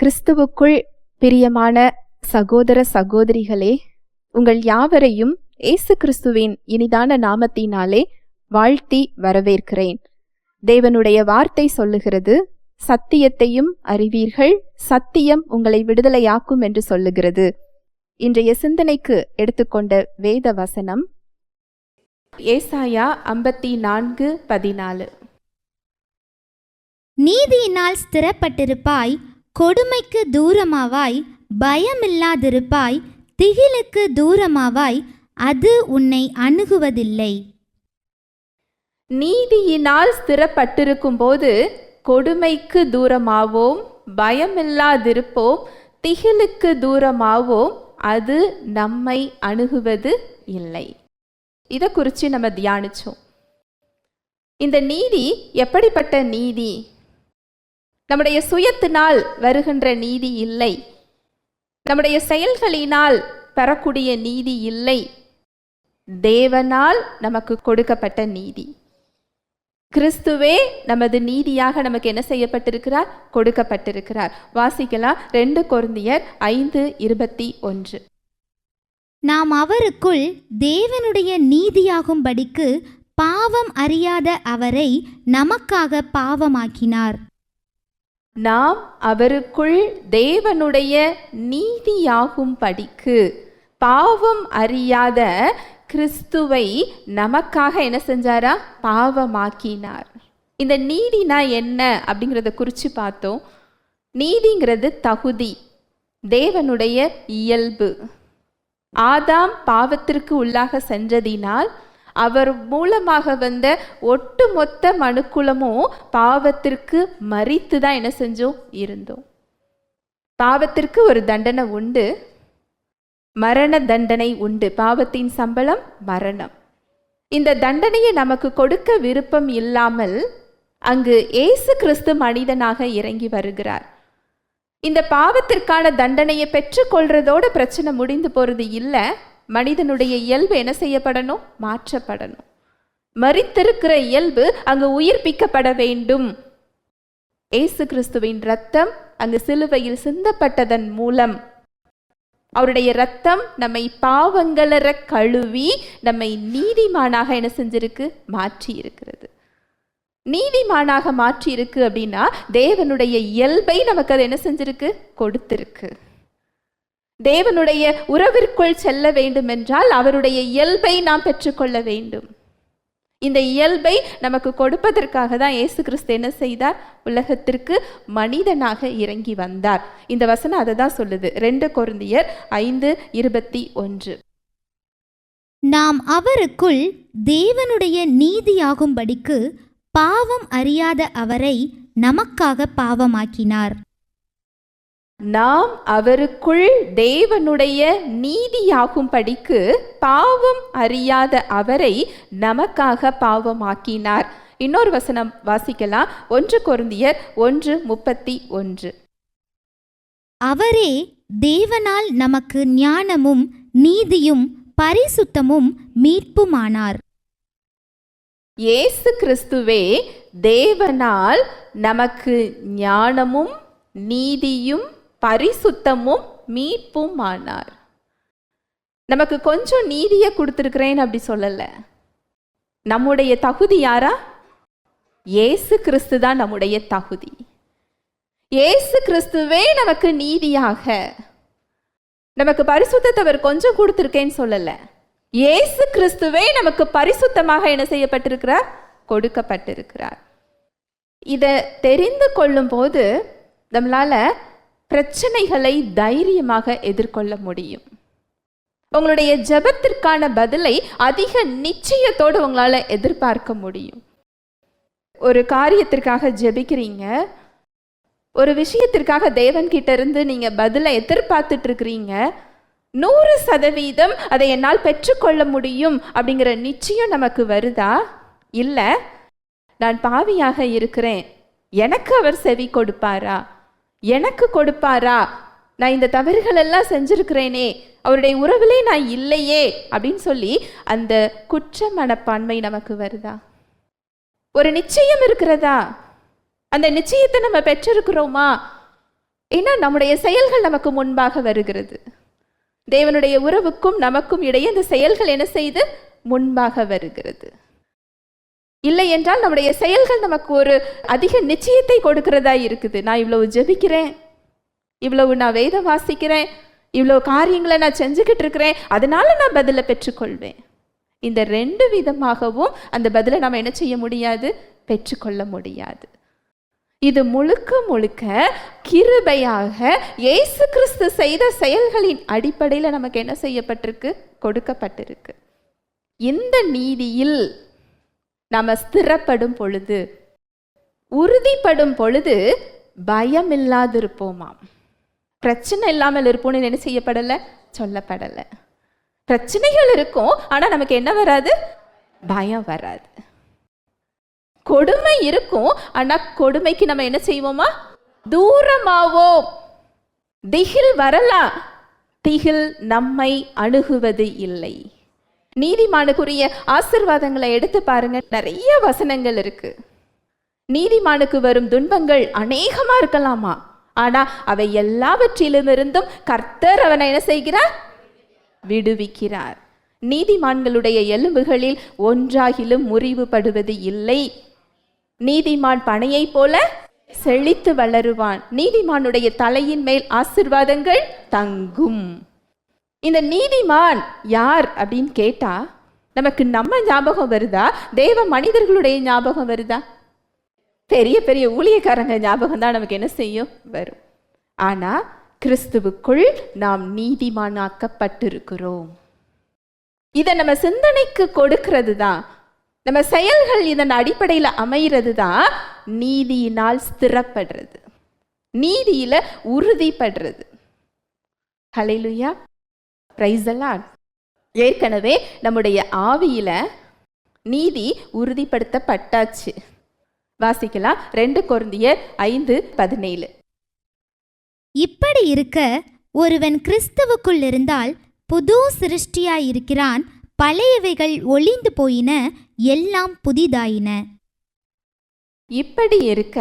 கிறிஸ்துவுக்குள் பிரியமான சகோதர சகோதரிகளே உங்கள் யாவரையும் இயேசு கிறிஸ்துவின் இனிதான நாமத்தினாலே வாழ்த்தி வரவேற்கிறேன். தேவனுடைய வார்த்தை சொல்லுகிறது சத்தியத்தையும் அறிவீர்கள் சத்தியம் உங்களை விடுதலையாக்கும் என்று சொல்லுகிறது. இன்றைய சிந்தனைக்கு எடுத்துக்கொண்ட வேத வசனம் ஏசாயா ஐம்பத்தி நான்கு பதினாலு. நீதியினால் ஸ்திரப்பட்டிருப்பாய் கொடுமைக்கு தூரமாவாய் பயமில்லாதிருப்பாய் திகிலுக்கு தூரமாவாய் அது உன்னை அணுகுவதில்லை. நீதியினால் ஸ்திரப்பட்டிருக்கும் போது கொடுமைக்கு தூரமாவோம் பயமில்லாதிருப்போம் திகிலுக்கு தூரமாவோம் அது நம்மை அணுகுவது இல்லை. இதை குறித்து நம்ம தியானிச்சோம். இந்த நீதி எப்படிப்பட்ட நீதி? நம்முடைய சுயத்தினால் வருகின்ற நீதி இல்லை. நம்முடைய செயல்களினால் பெறக்கூடிய நீதி இல்லை. தேவனால் நமக்கு கொடுக்கப்பட்ட நீதி. கிறிஸ்துவே நமது நீதியாக நமக்கு என்ன செய்யப்பட்டிருக்கிறார்? கொடுக்கப்பட்டிருக்கிறார். வாசிக்கலாம் ரெண்டு கொருந்தியர் ஐந்து இருபத்தி ஒன்று. நாம் அவருக்குள் தேவனுடைய நீதியாகும்படிக்கு பாவம் அறியாத அவரை நமக்காக பாவமாக்கினார். நாம் அவருக்குள் தேவனுடைய நீதியாகும் படிக்கு பாவம் அறியாத கிறிஸ்துவை நமக்காக என்ன செஞ்சாரா? பாவமாக்கினார். இந்த நீதினா என்ன அப்படிங்கிறத குறித்து பார்த்தோம். நீதிங்கிறது தகுதி தேவனுடைய இயல்பு. ஆதாம் பாவத்திற்கு உள்ளாக சென்றதினால் அவர் மூலமாக வந்த ஒட்டுமொத்த மனுக்குலமும் பாவத்திற்கு மறித்து தான் என்ன செஞ்சோம்? இருந்தோம். பாவத்திற்கு ஒரு தண்டனை உண்டு. மரண தண்டனை உண்டு. பாவத்தின் சம்பளம் மரணம். இந்த தண்டனையை நமக்கு கொடுக்க விருப்பம் இல்லாமல் அங்கு இயேசு கிறிஸ்து மனிதனாக இறங்கி வருகிறார். இந்த பாவத்திற்கான தண்டனையை பெற்றுக்கொள்றதோட பிரச்சனை முடிந்து போறது இல்லை. மனிதனுடைய இயல்பு என்ன செய்யப்படணும்? மாற்றப்படணும். மறித்திருக்கிற இயல்பு அங்கு உயிர்ப்பிக்கப்பட வேண்டும். இயேசு கிறிஸ்துவின் ரத்தம் அங்கு சிலுவையில் சிந்தப்பட்டதன் மூலம் அவருடைய ரத்தம் நம்மை பாவங்களற கழுவி நம்மை நீதிமானாக என்ன செஞ்சிருக்கு? மாற்றி இருக்கிறது நீதிமானாக மாற்றி இருக்கு அப்படின்னா தேவனுடைய இயல்பை நமக்கு அது என்ன செஞ்சிருக்கு? கொடுத்திருக்கு. தேவனுடைய உறவிற்குள் செல்ல வேண்டுமென்றால் அவருடைய இயல்பை நாம் பெற்றுக்கொள்ள வேண்டும். இந்த இயல்பை நமக்கு கொடுப்பதற்காக தான் இயேசு கிறிஸ்து என்ன செய்தார்? உலகத்திற்கு மனிதனாக இறங்கி வந்தார். இந்த வசனம் அதை தான் சொல்லுது. ரெண்டு குருந்தியர் ஐந்து இருபத்தி ஒன்று. நாம் அவருக்குள் தேவனுடைய நீதியாகும்படிக்கு பாவம் அறியாத அவரை நமக்காக பாவமாக்கினார். நாம் அவருக்குள் தேவனுடைய நீதியாகும்படிக்கு பாவம் அறியாத அவரை நமக்காக பாவமாக்கினார். இன்னொரு வசனம் வாசிக்கலாம். ஒன்று கொருந்தியர் ஒன்று முப்பத்தி ஒன்று. அவரே தேவனால் நமக்கு ஞானமும் நீதியும் பரிசுத்தமும் மீட்புமானார். இயேசு கிறிஸ்துவே தேவனால் நமக்கு ஞானமும் நீதியும் பரிசுத்தமும் மீட்பும் ஆனார் நமக்கு கொஞ்சம் நீதியை கொடுத்துருக்கிறேன் அப்படி சொல்லலை. நம்முடைய தகுதி யாரா? இயேசு கிறிஸ்து தான் நம்முடைய தகுதி. இயேசு கிறிஸ்துவே நமக்கு நீதியாக. நமக்கு பரிசுத்தத்தை அவர் கொஞ்சம் கொடுத்துருக்கேன்னு சொல்லலை. இயேசு கிறிஸ்துவே நமக்கு பரிசுத்தமாக என்ன செய்யப்பட்டிருக்கிறார்? கொடுக்கப்பட்டிருக்கிறார். இதை தெரிந்து கொள்ளும் போது நம்மளால பிரச்சனைகளை தைரியமாக எதிர்கொள்ள முடியும். உங்களுடைய ஜெபத்திற்கான பதிலை அதிக நிச்சயத்தோடு உங்களால் எதிர்பார்க்க முடியும். ஒரு காரியத்திற்காக ஜெபிக்கிறீங்க. ஒரு விஷயத்திற்காக தேவன்கிட்ட இருந்து நீங்க பதிலை எதிர்பார்த்துட்டு இருக்கிறீங்க நூறு சதவீதம் அதை என்னால் பெற்றுக்கொள்ள முடியும் அப்படிங்கிற நிச்சயம் நமக்கு வருதா? இல்லை. நான் பாவியாக இருக்கிறேன். எனக்கு அவர் செவி கொடுப்பாரா? எனக்கு கொடுப்பாரா? நான் இந்த தவறுகள் எல்லாம் செஞ்சிருக்கிறேனே. அவருடைய உறவிலே நான் இல்லையே அப்படின்னு சொல்லி அந்த குற்ற மனப்பான்மை நமக்கு வருதா? ஒரு நிச்சயம் இருக்கிறதா? அந்த நிச்சயத்தை நம்ம பெற்றிருக்கிறோமா? ஏன்னா நம்முடைய செயல்கள் நமக்கு முன்பாக வருகிறது. தேவனுடைய உறவுக்கும் நமக்கும் இடையே இந்த செயல்கள் என்ன செய்து? முன்பாக வருகிறது. இல்லை என்றால் நம்முடைய செயல்கள் நமக்கு ஒரு அதிக நிச்சயத்தை கொடுக்கிறதா இருக்குது. நான் இவ்வளவு ஜெபிக்கிறேன். இவ்வளவு நான் வேதம் வாசிக்கிறேன். இவ்வளவு காரியங்களை நான் செஞ்சுக்கிட்டு இருக்கிறேன். அதனால நான் பதிலை பெற்றுக்கொள்வேன். இந்த ரெண்டு விதமாகவும் அந்த பதிலை நம்ம என்ன செய்ய முடியாது? பெற்றுக்கொள்ள முடியாது. இது முழுக்க முழுக்க கிருபையாக இயேசு கிறிஸ்து செய்த செயல்களின் அடிப்படையில் நமக்கு என்ன செய்யப்பட்டிருக்கு? கொடுக்கப்பட்டிருக்கு. இந்த நீதியில் நம்ம ஸ்திரப்படும் பொழுது உறுதிப்படும் பொழுது பயம் இல்லாதிருப்போமாம் பிரச்சனை இல்லாமல் இருப்போம்னு என்ன செய்யப்படலை? சொல்லப்படலை. பிரச்சனைகள் இருக்கும் ஆனால் நமக்கு என்ன வராது? பயம் வராது. கொடுமை இருக்கும் ஆனால் கொடுமைக்கு நம்ம என்ன செய்வோமா? தூரமாவோம். திகில் வரலாம் திகில் நம்மை அணுகுவது இல்லை. நீதிமானுக்குரிய ஆசிர்வாதங்களை எடுத்து பாருங்க நிறைய வசனங்கள் இருக்கு. நீதிமானுக்கு வரும் துன்பங்கள் அநேகமா இருக்கலாமா? ஆனா அவை எல்லாவற்றிலுமிருந்தும் கர்த்தர் அவனை என்ன செய்கிறார்? விடுவிக்கிறார். நீதிமான்களுடைய எலும்புகளில் ஒன்றாகிலும் முறிவுபடுவது இல்லை. நீதிமான் பனையை போல செழித்து வளருவான். நீதிமானுடைய தலையின் மேல் ஆசிர்வாதங்கள் தங்கும். இந்த நீதிமான் யார் அப்படின்னு கேட்டா நமக்கு நம்ம ஞாபகம் வருதா? தேவ மனிதர்களுடைய ஞாபகம் வருதா? பெரிய பெரிய ஊழியக்காரங்க ஞாபகம் தான் நமக்கு என்ன செய்யும்? வரும். ஆனால் கிறிஸ்துவுக்குள் நாம் நீதிமானாக்கப்பட்டிருக்கிறோம். இதை நம்ம சிந்தனைக்கு கொடுக்கிறது தான் நம்ம செயல்கள் இதன் அடிப்படையில் அமைகிறது தான் நீதியினால் ஸ்திரப்படுறது. நீதியில உறுதிப்படுறது. பிரைசலான் ஏற்கனவே நம்முடைய ஆவியில நீதி உறுதிப்படுத்தப்பட்டாச்சு. வாசிக்கலாம் ரெண்டு கொருந்தியர் ஐந்து பதினேழு. இப்படி இருக்க ஒருவன் கிறிஸ்துவுக்குள் இருந்தால் புது சிருஷ்டியாயிருக்கிறான் பழையவைகள் ஒளிந்து போயின எல்லாம் புதிதாயின. இப்படி இருக்க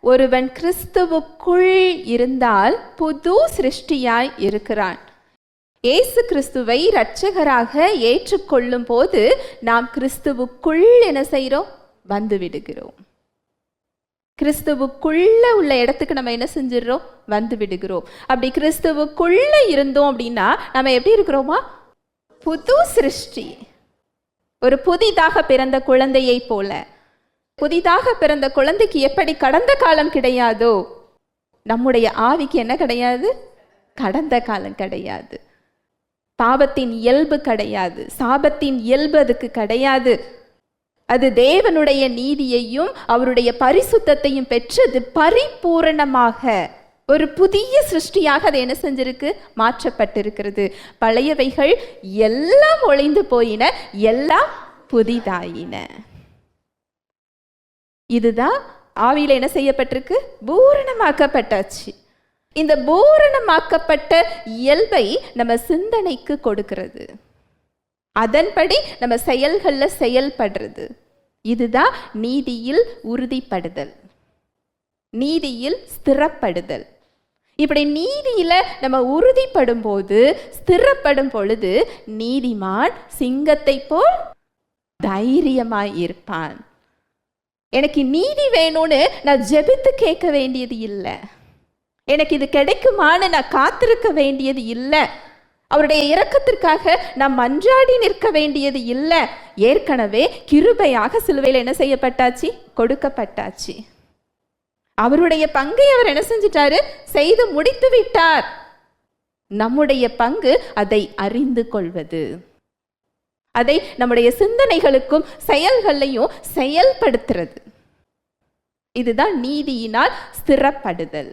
ஒருவன் கிறிஸ்துவுக்குள் இருந்தால் புது சிருஷ்டியாய் இருக்கிறான். இயேசு கிறிஸ்துவை இரட்சகராக ஏற்றுக்கொள்ளும் போது நாம் கிறிஸ்துவுக்குள் என்ன செய்கிறோம்? வந்து விடுகிறோம் கிறிஸ்துவுக்குள்ள உள்ள இடத்துக்கு நம்ம என்ன செஞ்சிடறோம்? வந்து விடுகிறோம் அப்படி கிறிஸ்துவுக்குள்ள இருந்தோம் அப்படின்னா நம்ம எப்படி இருக்கிறோமா? புது சிருஷ்டி. ஒரு புதிதாக பிறந்த குழந்தையை போல. புதிதாக பிறந்த குழந்தைக்கு எப்படி கடந்த காலம் கிடையாதோ நம்முடைய ஆவிக்கு என்ன கிடையாது? கடந்த காலம் கிடையாது. பாவத்தின் இயல்பு கிடையாது. சாபத்தின் இயல்பு அதுக்கு கிடையாது. அது தேவனுடைய நீதியையும் அவருடைய பரிசுத்தத்தையும் பெற்றது பரிபூரணமாக. ஒரு புதிய சிருஷ்டியாக அது என்ன செஞ்சிருக்கு? மாற்றப்பட்டிருக்கிறது. பழையவைகள் எல்லாம் ஒளிந்து போயின எல்லாம் புதிதாயின. இதுதான் ஆவியில் என்ன செய்யப்பட்டிருக்கு? பூரணமாக்கப்பட்டாச்சு. இந்த பூரணமாக்கப்பட்ட இயல்பை நம்ம சிந்தனைக்கு கொடுக்கிறது. அதன்படி நம்ம செயல்களில் செயல்படுறது. இதுதான் நீதியில் உறுதிப்படுதல். நீதியில் ஸ்திரப்படுதல். இப்படி நீதியில நம்ம உறுதிப்படும் போது ஸ்திரப்படும் பொழுது நீதிமான் சிங்கத்தை போல் தைரியமாய் இருப்பான். எனக்கு நீதி வேணும்னு நான் ஜெபித்து கேட்க வேண்டியது இல்லை. எனக்கு இது கிடைக்குமான்னு நான் காத்திருக்க வேண்டியது இல்லை. அவருடைய இரக்கத்திற்காக நாம் மன்றாடி நிற்க வேண்டியது இல்லை. ஏற்கனவே கிருபையாக சிலுவையில் என்ன செய்யப்பட்டாச்சு? கொடுக்கப்பட்டாச்சு. அவருடைய பங்கை அவர் என்ன செஞ்சிட்டாரு? செய்து முடித்து விட்டார். நம்முடைய பங்கு அதை அறிந்து கொள்வது. அதை நம்முடைய சிந்தனைகளுக்கும் செயல்களையும் செயல்படுத்துறது. இதுதான் நீதியினால் ஸ்திரப்படுதல்.